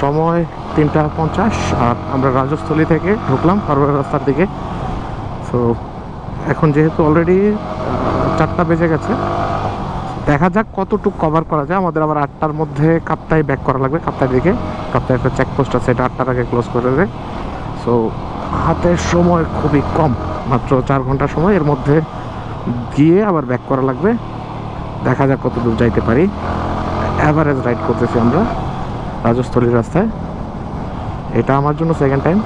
সময় তিনটা পঞ্চাশ আর আমরা রাজস্থলী থেকে ঢুকলাম ফারুয়া রাস্তার দিকে। তো এখন যেহেতু অলরেডি চারটা বেজে গেছে, দেখা যাক কতটুকু কভার করা যায়। আমাদের আবার আটটার মধ্যে কাপ্তাই ব্যাক করা লাগবে, কাপ্তাই দিকে। কাপ্তাই একটা চেকপোস্ট আছে, এটা আটটার আগে ক্লোজ করে দেবে সো হাতের সময় খুবই কম, মাত্র চার ঘণ্টা সময়। এর মধ্যে গিয়ে আবার ব্যাক করা লাগবে। দেখা যাক কত দূর যাইতে পারি। অ্যাভারেজ রাইড করতেছি আমরা। রাজস্থলীর রাস্তায়। এটা আমার জন্য সেকেন্ড টাইম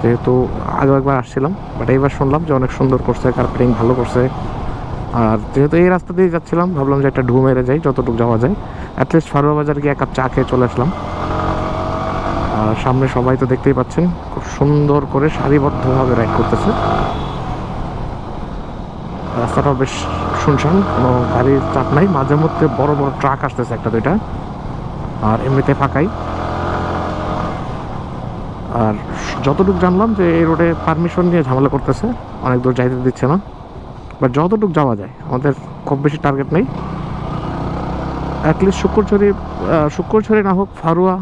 যেহেতু আগে একবার আসছিলাম বাট এইবার শুনলাম যে অনেক সুন্দর করছে কার্পেটিং ভালো করছে। আর যেহেতু এই রাস্তা দিয়ে যাচ্ছিলাম, ভাবলাম যে একটা ঢু মেরে যাই, যতটুকু যাওয়া যায়। অ্যাটলিস্ট ফারুয়া বাজার গিয়ে এক কাপ চা খেয়ে চলে আসলাম। আর সামনে সবাই তো দেখতেই পাচ্ছেন, খুব সুন্দর করে সারিবদ্ধভাবে রাইড করতেছে। রাস্তাটা বেশ শুনশান, কোনো গাড়ির চাপ নাই, মাঝে মধ্যে বড় বড় ট্রাক আসতেছে একটা দুইটা। আর এমনিতে ফাঁকাই। আর যতটুকু জানলাম যে এই রোডে পারমিশন নিয়ে ঝামেলা করতেছে অনেক দূর যাইতে দিচ্ছে না। বাট যতটুকু যাওয়া যায় আমাদের খুব বেশি টার্গেট নেই। অ্যাটলিস্ট শুক্রঝড়ি আহ, শুক্রঝড়ি না হোক ফারুয়া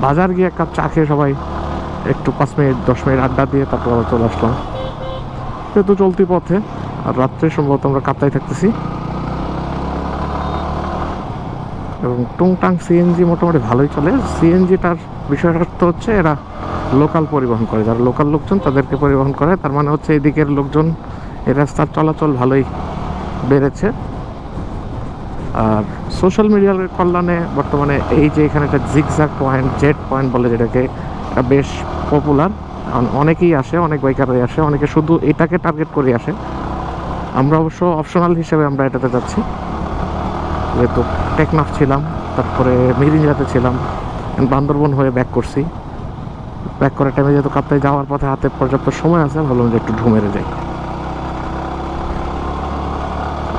বাজার গিয়ে এক কাপ চা খেয়ে সবাই একটু পাঁচ মিনিট দশ মিনিট আড্ডা দিয়ে তারপর আবার চলে আসলাম। যেহেতু চলতি পথে। আর রাত্রে সম্ভবত আমরা কাপ্তাই থাকতেছি। এবং টুংটাং সিএনজি মোটামুটি ভালোই চলে। সিএনজিটার বিষয়টা হচ্ছে এরা লোকাল পরিবহন করে। যারা লোকাল লোকজন তাদেরকে পরিবহন করে। তার মানে হচ্ছে এই দিকের লোকজন, এই রাস্তার চলাচল ভালোই বেড়েছে। আর সোশ্যাল মিডিয়ার কল্যাণে বর্তমানে এই যে এখানে একটা জিগজ্যাগ পয়েন্ট জেট পয়েন্ট বলে যেটাকে, এটা বেশ পপুলার অনেকেই আসে, অনেক বাইকারই আসে, অনেকে শুধু এটাকে টার্গেট করে আসে। আমরা অবশ্য অপশনাল হিসেবে আমরা এটাতে যাচ্ছি। যেহেতু টেকনাফ ছিলাম, তারপরে মিরিঞ্জাতে ছিলাম বান্দরবন হয়ে ব্যাক করছি। ব্যাক করার টাইমে যেহেতু কাপ্তায় যাওয়ার পথে হাতে পর্যাপ্ত সময় আছে ভাবলাম যে একটু ঢুমেরে যাই।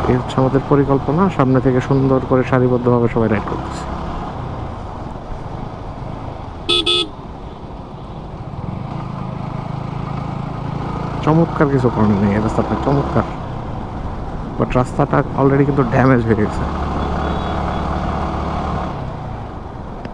এই হচ্ছে আমাদের পরিকল্পনা, সামনে থেকে সুন্দর করে সারিবদ্ধভাবে সবাই রাইড করতেছে। চমৎকার কিছু করার নেই রাস্তাটা চমৎকার। বাট রাস্তাটা অলরেডি কিন্তু ড্যামেজ হয়ে গেছে।